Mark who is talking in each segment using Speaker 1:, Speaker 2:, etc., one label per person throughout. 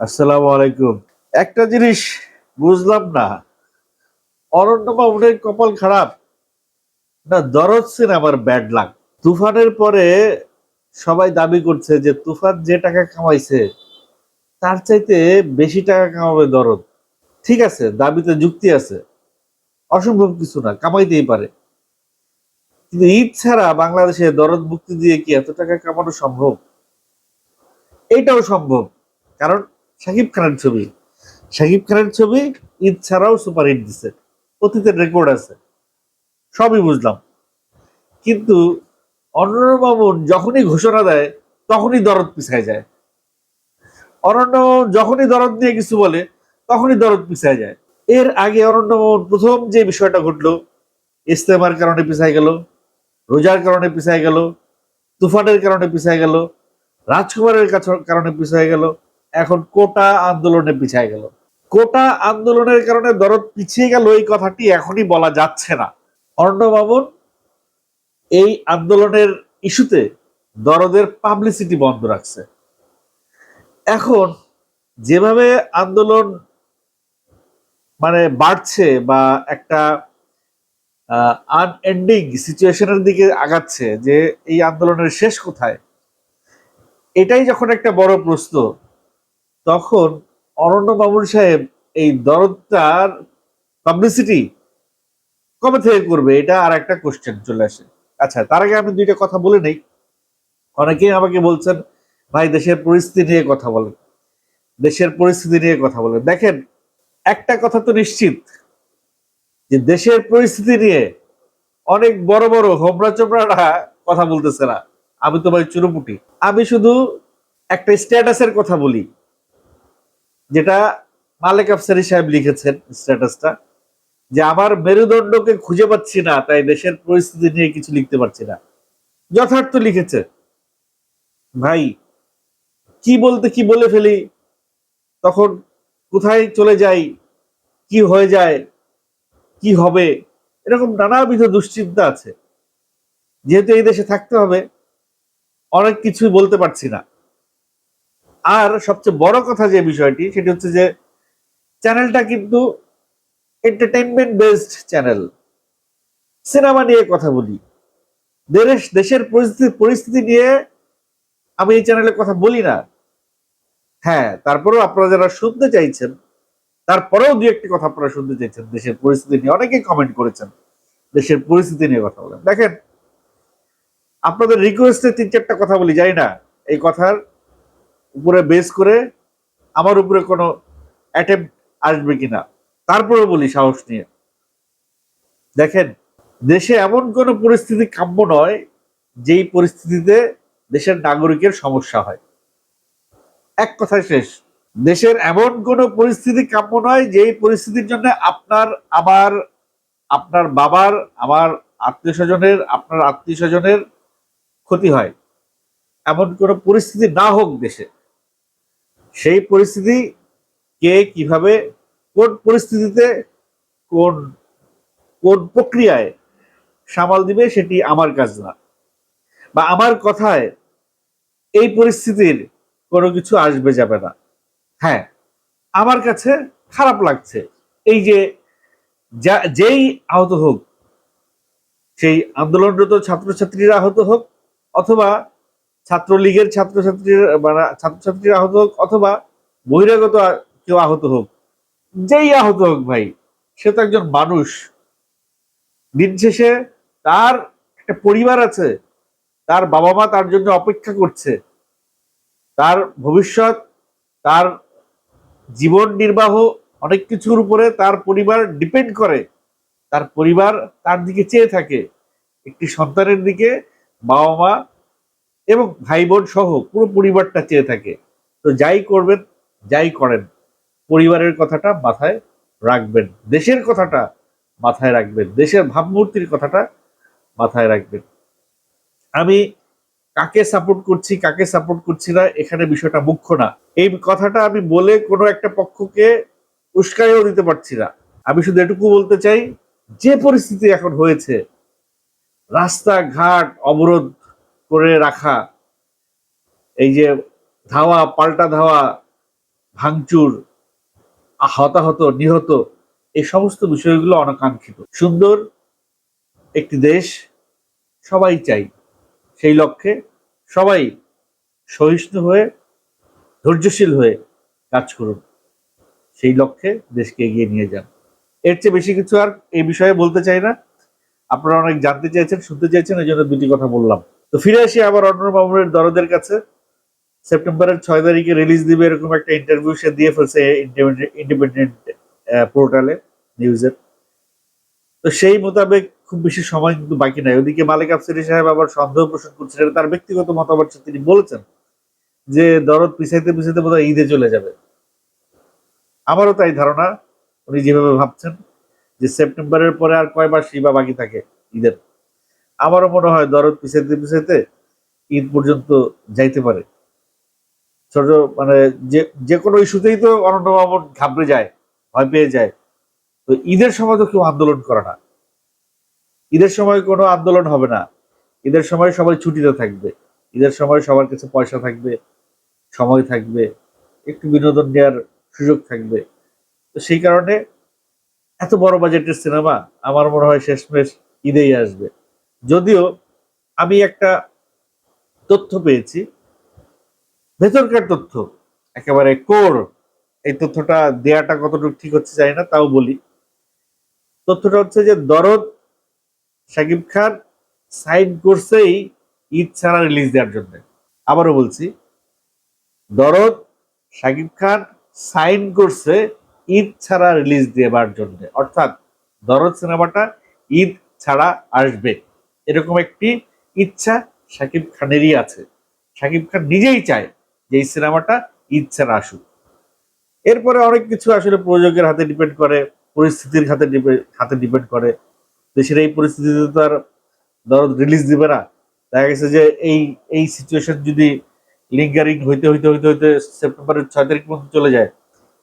Speaker 1: আসসালামু আলাইকুম। একটা জিনিস বুঝলাম না। অরণ্য বাবুদের কপাল খারাপ। না, দরদ সিনেমার ব্যাড লাক তুফানের পরে সবাই দাবি করছে যে তুফান যে টাকা কামাইছে, তার চাইতে বেশি টাকা কামাবে দরদ। ঠিক আছে, দাবিতে যুক্তি আছে। অসম্ভব কিছু না, কামাইতেই পারে। কিন্তু ঈদ ছাড়া বাংলাদেশে দরদ মুক্তি দিয়ে কি এত টাকা কামানো সম্ভব? এটাও সম্ভব। কারণ শাকিব খানের ছবি। শাকিব খানের ছবি ঈদ ছাড়াও সুপার হিট দিছে। অতীতের রেকর্ড আছে। সবই বুঝলাম। কিন্তু অরণ্য মামুন যখনই ঘোষণা দেয়, তখনই দরদ পিছায় যায়। অরণ্য যখনই দরদ নিয়ে কিছু বলে, তখনই দরদ পিছায় যায়। এর আগে অরণ্য মামুন প্রথম যে বিষয়টা ঘটলো, ইস্তেমার কারণে পিছায় গেল, রোজার কারণে পিছায় গেল, তুফানের কারণে পিছায় গেল, রাজকুমারের কারণে পিছায় গেল এখন কোটা আন্দোলনে পিছায় গেল। কোটা আন্দোলনের কারণে দরদ পিছিয়ে গেল এই কথাটি এখনই বলা যাচ্ছে না। অর্ণ বাবুর এই আন্দোলনের ইস্যুতে দরদের পাবলিসিটি বন্ধ রাখছে। এখন যেভাবে আন্দোলন মানে বাড়ছে বা একটা আনএন্ডিং সিচুয়েশনের দিকে আগাচ্ছে যে এই আন্দোলনের শেষ কোথায়, এটাই যখন একটা বড় প্রশ্ন তখন অরণ্য বাবুল সাহেব এই দরদটার পাবলিসিটি কবে থেকে করবে? এটা আর একটা কোশ্চেন চলে আসে। আচ্ছা তার আগে আমি দুইটা কথা বলে নেই। অনেকেই আমাকে বলছেন, ভাই, দেশের পরিস্থিতি নিয়ে কথা বলেন। দেশের পরিস্থিতি নিয়ে কথা বলেন। দেখেন, একটা কথা তো নিশ্চিত, যে দেশের পরিস্থিতি নিয়ে অনেক বড় বড় হোমরা চোপড়ারা কথা বলতেছে না। আমি তো ভাই চুরুপুটি। আমি শুধু একটা স্ট্যাটাসের কথা বলি। যেটা মালেক আফসারি সাহেব লিখেছেন স্ট্যাটাসটা, যে আমার মেরুদণ্ডকে খুঁজে পাচ্ছি না, তাই দেশের পরিস্থিতি নিয়ে কিছু লিখতে পারছি না। যথার্থ লিখেছে। ভাই, কি বলতে কি বলে ফেলি? তখন কোথায় চলে যাই? কি হয়ে যায়? কি হবে? এরকম নানাবিধ দুশ্চিন্তা আছে। যেহেতু এই দেশে থাকতে হবে, অনেক কিছুই বলতে পারছি না। আর সবচেয়ে বড় কথা যে বিষয়টি, সেটি হচ্ছে যে চ্যানেলটা কিন্তু এন্টারটেনমেন্ট বেসড চ্যানেল সিনেমা নিয়ে কথা বলি। দেশ, দেশের পরিস্থিতি পরিস্থিতি নিয়ে আমি এই চ্যানেলে কথা বলি না। হ্যাঁ তারপরেও আপনারা যারা শুনতে চাইছেন, তারপরেও দু একটি কথা আপনারা শুনতে চাইছেন, দেশের পরিস্থিতি নিয়ে। অনেকেই কমেন্ট করেছেন, দেশের পরিস্থিতি নিয়ে কথা বলেন দেখেন, আপনাদের রিকোয়েস্টে তিন চারটা কথা বলি যাই না, এই কথার উপরে বেস করে আমার উপরে কোনো অ্যাটেম্প আসবে কিনা, তারপরে বলি সাহস নিয়ে। দেখেন, দেশে এমন কোনো পরিস্থিতি কাম্য নয় যেই পরিস্থিতিতে দেশের নাগরিকের সমস্যা হয়। এক কথায় শেষ, দেশের এমন কোনো পরিস্থিতি কাম্য নয় যেই পরিস্থিতির জন্য আপনার আমার আপনার বাবার, আমার আত্মীয় স্বজনের, আপনার আত্মীয় স্বজনের ক্ষতি হয়। এমন কোনো পরিস্থিতি না হোক দেশে। সেই পরিস্থিতি কে কীভাবে কোন পরিস্থিতিতে কোন কোন প্রক্রিয়ায় সামাল দিবে সেটি আমার কাজ না। বা আমার কথায় এই পরিস্থিতির কোনো কিছু আসবে যাবে না। হ্যাঁ আমার কাছে খারাপ লাগছে। এই যে যা, যেই আহত হোক, সেই আন্দোলনরত ছাত্রছাত্রীরা আহত হোক অথবা ছাত্রলীগের ছাত্রছাত্রীর মানে ছাত্রছাত্রীরা আহত হোক অথবা বহিরাগত কেউ আহত হোক, যেই আহত হোক ভাই, সে তো একজন মানুষ। দিন শেষে তার একটা পরিবার আছে, তার বাবা মা তার জন্য অপেক্ষা করছে। তার ভবিষ্যৎ, তার জীবন নির্বাহ, অনেক কিছুর উপরে তার পরিবার ডিপেন্ড করে। তার পরিবার তার দিকে চেয়ে থাকে। একটি সন্তানের দিকে বাবা মা এবং ভাই বোন সহ পুরো পরিবারটা চেয়ে থাকে। তো যাই করবেন, যাই করেন, পরিবারের কথাটা মাথায় রাখবেন, দেশের কথাটা মাথায় রাখবেন, দেশের ভাবমূর্তির কথাটা মাথায় রাখবেন। আমি কাকে সাপোর্ট করছি, কাকে সাপোর্ট করছি না, এখানে বিষয়টা মুখ্য না। এই কথাটা আমি বলে কোনো একটা পক্ষকে উস্কাইও দিতে পারছি না। আমি শুধু এটুকু বলতে চাই, যে পরিস্থিতি এখন হয়েছে, রাস্তাঘাট, অবরোধ করে রাখা, এই যে ধাওয়া, পাল্টা ধাওয়া, ভাঙচুর হতাহত নিহত, এই সমস্ত বিষয়গুলো অনাকাঙ্ক্ষিত। সুন্দর একটি দেশ সবাই চাই, সেই লক্ষ্যে সবাই সহিষ্ণু হয়ে, ধৈর্যশীল হয়ে কাজ করুন। সেই লক্ষ্যে দেশকে এগিয়ে নিয়ে যান। এর চেয়ে বেশি কিছু আর এই বিষয়ে বলতে চাই না। আপনারা অনেক জানতে চাইছেন শুনতে চাইছেন এই জন্য দুটি কথা বললাম। তো ফিরে আসি আবার অন্য মামুনের দরদের কাছে। সেপ্টেম্বরের ছয় তারিখে রিলিজ দিবে এরকম একটা ইন্টারভিউ সে দিয়ে ফেলছে ইন্ডিপেন্ডেন্ট পোর্টালে নিউজের তো সেই মোতাবেক খুব বেশি সময় কিন্তু বাকি নাই। ওদিকে মালিক আফসরি সাহেব আবার সন্দেহ পোষণ করছেন তার ব্যক্তিগত মতামত তিনি বলেছেন যে দরদ পিছাইতে পিছাইতে বোধহয় ঈদে চলে যাবে। আমারও তাই ধারণা, উনি যেভাবে ভাবছেন যে সেপ্টেম্বরের পরে আর কয় মাস বা বাকি থাকে ঈদের। আমারও মনে হয় দরদ পিছাইতে পিছাইতে ঈদ পর্যন্ত যাইতে পারে। ছোট মানে যে যে কোনো ইস্যুতেই তো অনন্য মামুন ঘাবড়ে যায়, ভয় পেয়ে যায়। তো ঈদের সময় তো কেউ আন্দোলন করে না। ঈদের সময় কোনো আন্দোলন হবে না। ঈদের সময় সবাই ছুটিতে থাকবে। ঈদের সময় সবার কাছে পয়সা থাকবে, সময় থাকবে, একটু বিনোদন নেওয়ার সুযোগ থাকবে। তো সেই কারণে এত বড় বাজেটের সিনেমা আমার মনে হয় শেষমেশ ঈদেই আসবে। যদিও আমি একটা তথ্য পেয়েছি, ভেতরকার তথ্য, একেবারে কোর এই তথ্যটা দেয়াটা কতটুকু ঠিক হচ্ছে জানি না, তাও বলি। তথ্যটা হচ্ছে যে দরদ শাকিব খান সাইন করছেই ঈদ ছাড়া রিলিজ দেওয়ার জন্য। আবারও বলছি, দরদ শাকিব খান সাইন করছে ঈদ ছাড়া রিলিজ দেওয়ার জন্য। অর্থাৎ দরদ সিনেমাটা ঈদ ছাড়া আসবে। এরকম একটি ইচ্ছা শাকিব খানেরই আছে। শাকিব খান নিজেই চায় যে এই সিনেমাটা ঈদ ছাড়া আসুক। এরপরে অনেক কিছু আসলে প্রযোগের হাতে ডিপেন্ড করে, পরিস্থিতির হাতে হাতে ডিপেন্ড করে। দেশের এই পরিস্থিতিতে তো আর দরদ রিলিজ দিবে না। দেখা গেছে যে এই এই সিচুয়েশন যদি লিঙ্গারিং হইতে হইতে হইতে হইতে সেপ্টেম্বরের ছয় তারিখ পর্যন্ত চলে যায়,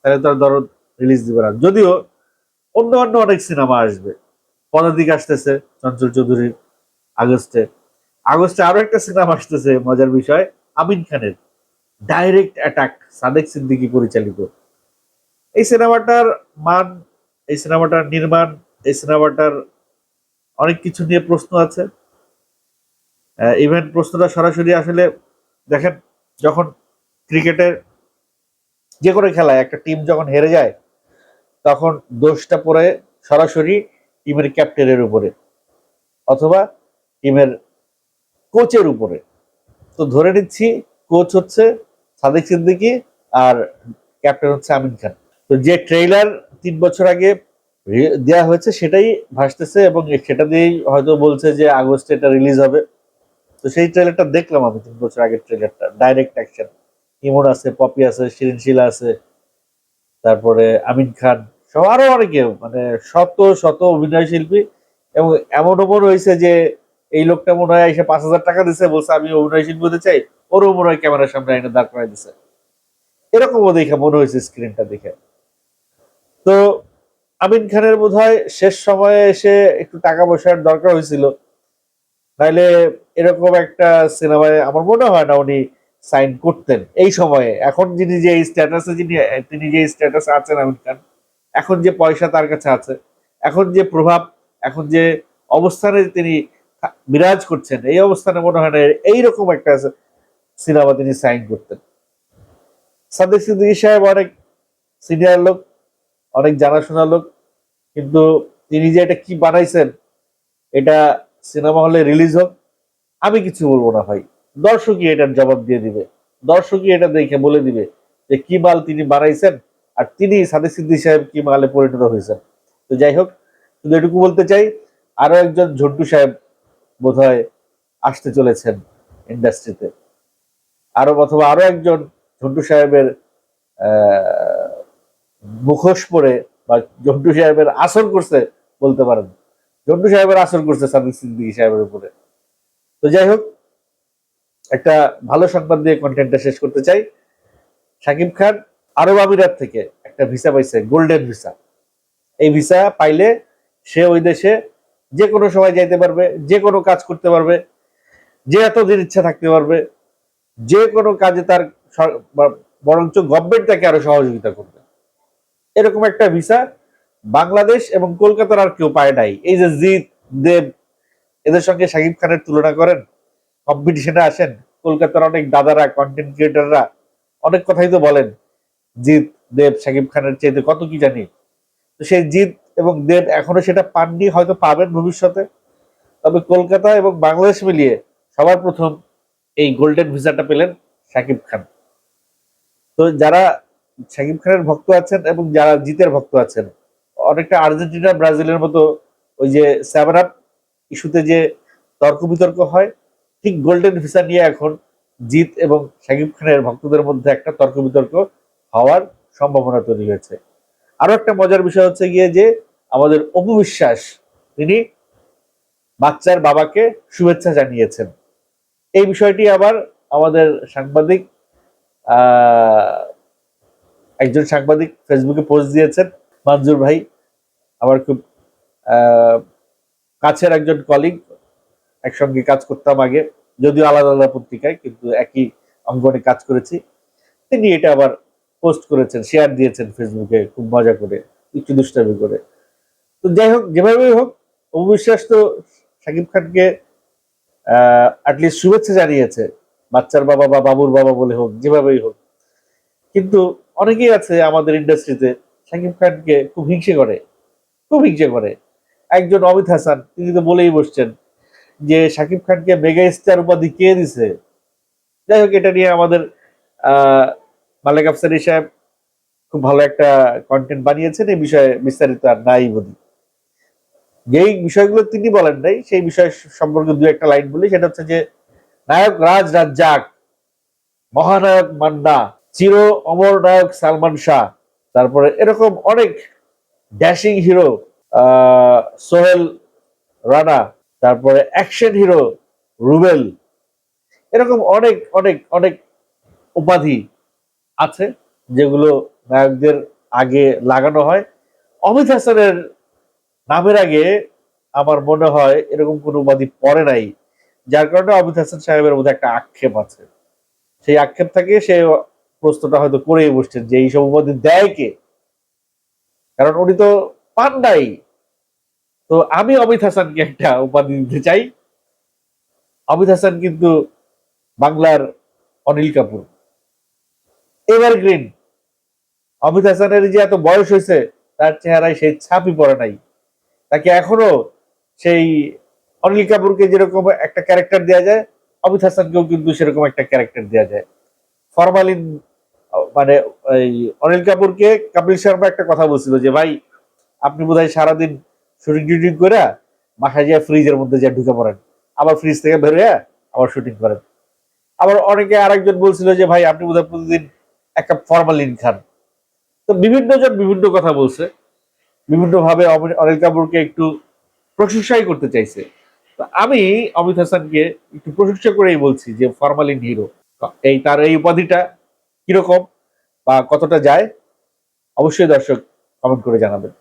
Speaker 1: তাহলে তো আর দরদ রিলিজ দিবে না। যদিও অন্য অন্য অনেক সিনেমা আসবে। পদাতিক আসতেছে, চঞ্চল চৌধুরীর আগস্টে। আগস্টে আরও একটা সিনেমা আসতেছে, মজার বিষয়, আমিন খানের ডাইরেক্ট অ্যাটাক সাদেক সিদ্দিকি পরিচালিত। এই সিনেমাটার মান, এই সিনেমাটার নির্মাণ, এই সিনেমাটার অনেক কিছু নিয়ে প্রশ্ন আছে। ইভেন প্রশ্নটা সরাসরি আসলে, দেখেন, যখন ক্রিকেটের যে কোনো খেলায় একটা টিম যখন হেরে যায়, তখন দোষটা পড়ে সরাসরি টিমের ক্যাপ্টেনের উপরে। অথবা টিমের কোচের উপরে। তো ধরে নিচ্ছি, কোচ হচ্ছে সাদেক সিদ্দিকি আর ক্যাপ্টেন হচ্ছে আমিন খান। তো যে ট্রেইলার তিন বছর আগে দেওয়া হয়েছে সেটাই ভাসতেছে এবং সেটা দিয়েই হয়তো বলছে যে আগস্টে এটা রিলিজ হবে। তো সেই ট্রেলারটা দেখলাম আমি তিন বছর আগের ট্রেলারটা ডাইরেক্ট অ্যাকশন ইমন আছে, পপি আছে, শিরিন শিলা আছে, তারপরে আমিন খান সব আরও অনেকে মানে শত শত অভিনয় শিল্পী এবং এমন ওমন হয়েছে যে এই লোকটা মনে হয় এসে পাঁচ হাজার টাকা দিছে, বলছে, আমি অভিনয় শিল্পী হতে চাই। ওরও মনে হয় ক্যামেরার সামনে এনে দাঁড় করাই দিছে। এরকমও দেখে মনে হয়েছে স্ক্রিনটা দেখে। তো আমিন খানের বোধ শেষ সময়ে এসে একটু টাকা পয়সার দরকার হয়েছিল। তাহলে এরকম একটা সিনেমায় আমার মনে হয় না উনি সাইন করতেন এই সময়ে। এখন যিনি যে স্ট্যাটাসে যিনি, তিনি যে স্ট্যাটাসে আছেন আমিন খান, এখন যে পয়সা তার কাছে আছে, এখন যে প্রভাব, এখন যে অবস্থানে তিনি বিরাজ করছেন, এই অবস্থানে মনে হয় না, এইরকম একটা সিনেমা তিনি সাইন করতেন। সাদেক সিদ্দিকী সাহেব অনেক সিনিয়র লোক, অনেক জানাশোনা লোক, কিন্তু তিনি যে এটা কি বানাইছেন, এটা সিনেমা হলে রিলিজ হোক, আমি কিছু বলব না ভাই। দর্শকই এটার জবাব দিয়ে দিবে। দর্শকই এটা দেখে বলে দিবে যে কি মাল তিনি বানাইছেন আর তিনি সাদে সিদ্দি সাহেব কি মালে পরিণত হয়েছেন। তো যাই হোক, শুধু এটুকু বলতে চাই, আরও একজন ঝন্টু সাহেব বোধ আসতে চলেছেন ইন্ডাস্ট্রিতে। আরও অথবা আরও একজন ঝন্টু সাহেবের মুখোশ পরে বা ঝন্টু সাহেবের আসর করছে বলতে পারেন। ঝন্টু সাহেবের আসর করছে সাদিক সিদ্দিকি সাহেবের উপরে। তো যাই হোক, একটা ভালো সংবাদ দিয়ে কন্টেন্টটা শেষ করতে চাই। সাকিব খান আরব আমিরাত থেকে একটা ভিসা পাইছে গোল্ডেন ভিসা এই ভিসা পাইলে সে ওই দেশে যে কোনো সময় যাইতে পারবে, যে কোনো কাজ করতে পারবে, যে এতদিন ইচ্ছা থাকতে পারবে, যে কোনো কাজে তার বরঞ্চ গভর্নমেন্ট তাকে আরও সহযোগিতা করবে। এরকম একটা ভিসা বাংলাদেশ এবং কলকাতার আর কেউ পায় নাই। এই যে জিৎ, দেব, এদের সঙ্গে শাকিব খানের তুলনা করেন কম্পিটিশনে আসেন, কলকাতার অনেক দাদারা কন্টেন্ট ক্রিয়েটাররা অনেক কথাই তো বলেন, জিৎ, দেব, শাকিব খানের চেয়ে কত কি জানি? তো সেই জিৎ এবং দেব এখনও সেটা পাননি, হয়তো পাবেন ভবিষ্যতে। তবে কলকাতা এবং বাংলাদেশ মিলিয়ে সবার প্রথম এই গোল্ডেন ভিসাটা পেলেন শাকিব খান। তো যারা শাকিব খানের ভক্ত আছেন এবং যারা জিতের ভক্ত আছেন, অনেকটা আর্জেন্টিনা, ব্রাজিলের মতো ওই যে সেভেন ইস্যুতে যে তর্ক বিতর্ক হয়, ঠিক গোল্ডেন ভিসা নিয়ে এখন জিত এবং শাকিব খানের ভক্তদের মধ্যে একটা তর্ক বিতর্ক হওয়ার সম্ভাবনা তৈরি হয়েছে। আরও একটা মজার বিষয় হচ্ছে গিয়ে যে আমাদের অপু বিশ্বাস, তিনি বাচ্চার বাবাকে শুভেচ্ছা জানিয়েছেন। এই বিষয়টি আবার আমাদের সাংবাদিক একজন সাংবাদিক ফেসবুকে পোস্ট দিয়েছেন মঞ্জুর ভাই। আমার খুব কাছের একজন কলিগ একসঙ্গে কাজ করতাম আগে, যদিও আলাদা আলাদা পত্রিকায়, কিন্তু একই অঙ্গনে কাজ করেছি। তিনি এটা আবার পোস্ট করেছেন, শেয়ার দিয়েছেন ফেসবুকে খুব মজা করে, একটু দুষ্টামি করে। তো যাই হোক, যেভাবেই হোক অবিশ্বাস তো শাকিব খানকে অ্যাটলিস্ট শুভেচ্ছা জানিয়েছে, বাচ্চার বাবা বা বাবুর বাবা বলে হোক, যেভাবেই হোক। কিন্তু অনেকেই আছে আমাদের ইন্ডাস্ট্রিতে শাকিব খানকে খুব হিংসে করে, খুব হিংসে করে। একজন অমিত হাসান, তিনি তো বলেই বসছেন যে শাকিব খানকে মেগা স্টার উপাধি কে দিছে? যাই হোক, এটা নিয়ে আমাদের মালেক আফসারি সাহেব খুব ভালো একটা কন্টেন্ট বানিয়েছেন। এই বিষয়ে বিস্তারিত আর নাই বলি। যেই বিষয়গুলো তিনি বলেন নাই, সেই বিষয় সম্পর্কে দু একটা লাইন বলি। সেটা হচ্ছে যে, নায়ক রাজ রাজ্জাক, মহানায়ক মান্না, চির অমর নায়ক সালমান শাহ, তারপরে এরকম অনেক ড্যাশিং হিরো সোহেল রানা, তারপরে অ্যাকশন হিরো রুবেল, এরকম অনেক অনেক অনেক উপাধি আছে, যেগুলো নায়কদের আগে লাগানো হয়। অমিত হাসানের নামের আগে আমার মনে হয় এরকম কোনো উপাধি পড়ে নাই, যার কারণে অমিত হাসান সাহেবের মধ্যে একটা আক্ষেপ আছে। সেই আক্ষেপ থেকে সে প্রশ্নটা হয়তো করেই বসছেন যে এইসব উপাধি দেয় কে? কারণ উনি তো পান নাই। তো আমি অমিত হাসানকে একটা উপাধি দিতে চাই। অমিত হাসান কিন্তু বাংলার অনিল কাপুর। এভারগ্রিন। অমিত হাসানের যে এত বয়স হয়েছে, তার চেহারায় সেই ছাপই পড়ে নাই। তাকে এখনও সেই অনিল কাপুরকে যেরকম একটা ক্যারেক্টার দেওয়া যায়, অমিত হাসানকেও কিন্তু সেরকম একটা ক্যারেক্টার দেওয়া যায়। ফরমালিন মানে এই অনিল কাপুরকে কপিল শর্মা একটা কথা বলছিল যে, ভাই, আপনি বোধ হয় সারাদিন শুটিং টুটিং করে বাসায় যা ফ্রিজের মধ্যে যা ঢুকে পড়েন। আবার ফ্রিজ থেকে বের হয়ে আবার শুটিং করেন। আবার অনেকে আরেকজন বলছিল যে, ভাই, আপনি বোধহয় প্রতিদিন এক কাপ ফরমালিন খান তো বিভিন্ন জন বিভিন্ন কথা বলছে। বিভিন্নভাবে অনিল কাপুরকে একটু প্রশংসাই করতে চাইছে। আমি অমিত হাসানকে একটু প্রশংসা করেই বলছি যে ফরমালিন হিরো এই তার এই উপাধিটা কীরকম বা কতটা যায়, অবশ্যই দর্শক কমেন্ট করে জানাবেন।